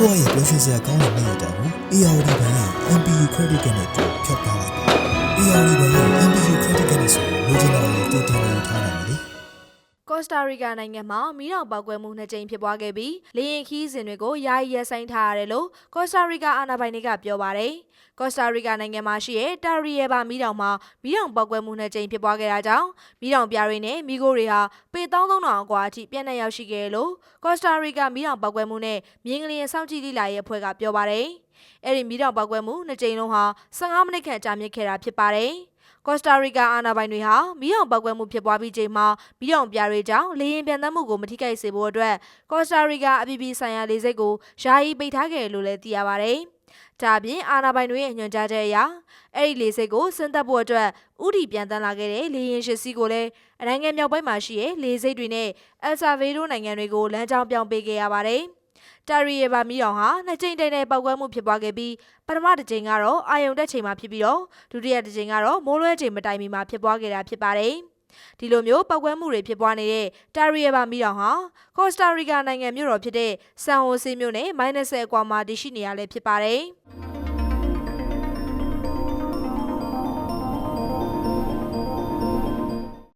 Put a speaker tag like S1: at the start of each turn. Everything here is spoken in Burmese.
S1: ဘွားရဲ့ပျော်ရွှင်စရာကောင်းတဲ့နေ့ရက်တာကို ARD ဘဏ်ရဲ့ MPU Credit Card နဲ့တူဖြတ်ထားလိုက်ပါ ARD ဘဏ်ရဲ့ MPU
S2: ကော့စတာရီကာနိုင်ငံမှာမီးတောင်ပောက်ကွဲမှုနှစ်ကြိမ်ဖြစ်ပွားခဲ့ပြီးလေယာဉ်ခီးစဉ်တွေကိုယာယီရပ်ဆိုင်းထားရတယ်လို့ကော့စတာရီကာအာဏာပိုင်တွေကပြောပါတယ်။ကော့စတာရီကာနိုင်ငံမှာရှိတဲ့တာရီယေဘာမီးတောင်မှာမီးတောင်ပောက်ကွဲမှုနှစ်ကြိမ်ဖြစ်ပွားခဲ့တာကြောင့်မီးတောင်ပြားတွေနဲ့မီးခိုးတွေဟာပေ3300အကွာအထိပြန့်နှံ့ရောက်ရှိခဲ့တယ်လို့ကော့စတာရီကာမီးတောင်ပောက်ကွဲမှုနဲ့မြင်းကလေးစောင့်ကြည့်လေ့လာရေးအဖွဲ့ကပြောပါတယ်။အဲ့ဒီမီးတောင်ပောက်ကွဲမှုနှစ်ကြိမ်လုံးဟာ15မိနစ်ခန့်ကြာမြင့်ခဲ့တာဖြစ်ပါတယ်။ ကော့စတာရီကာအာဏာပိုင်တွေဟာမီးအောင်ပောက်ကွဲမှုဖြစ်ပွားပြီးချိန်မှာမီးအောင်ပြားတွေကြောင့်လေရင်ပြန်တမ်းမှုကိုမထိခိုက်စေဖို့အတွက်ကော့စတာရီကာအပြည်ပြည်ဆိုင်ရာလေဆိပ်ကိုယာယီပိတ်ထားခဲ့တယ်လို့လည်းသိရပါတယ်။ဒါအပြင်အာဏာပိုင်တွေရဲ့ညွှန်ကြားချက်အရအဲ့ဒီလေဆိပ်ကိုဆင်းသက်ဖို့အတွက်ဥတီပြန်တမ်းလာခဲ့တဲ့လေရင်ရှစ်စီးကိုလည်းအနိုင်ငံမြောက်ပိုင်းမှာရှိတဲ့လေဆိပ်တွေနဲ့အယ်ဆာဗေဒိုနိုင်ငံတွေကိုလမ်းကြောင်းပြောင်းပေးခဲ့ရပါတယ်။ တာရီယေဘာမီအောင်ဟာနှစ်ကြိမ်တိုင်တိုင်ပောက်ကွဲမှုဖြစ်ပွားခဲ့ပြီးပထမတစ်ကြိမ်ကတော့အာယုံတက်ချိန်မှာဖြစ်ပြီးတော့ဒုတိယတစ်ကြိမ်ကတော့မိုးလွဲချိန်မတိုင်မီမှာဖြစ်ပွားခဲ့တာဖြစ်ပါတယ်။ဒီလိုမျိုးပောက်ကွဲမှုတွေဖြစ်ပွားနေတဲ့တာရီယေဘာမီအောင်ဟာကော့စတာရီကာနိုင်ငံမြို့တော်ဖြစ်တဲ့ဆန်ဟိုဆေမြို့နဲ့မိုင်းနယ်ဆယ်အကွာမှာတည်ရှိနေရလဲဖြစ်ပါတယ်။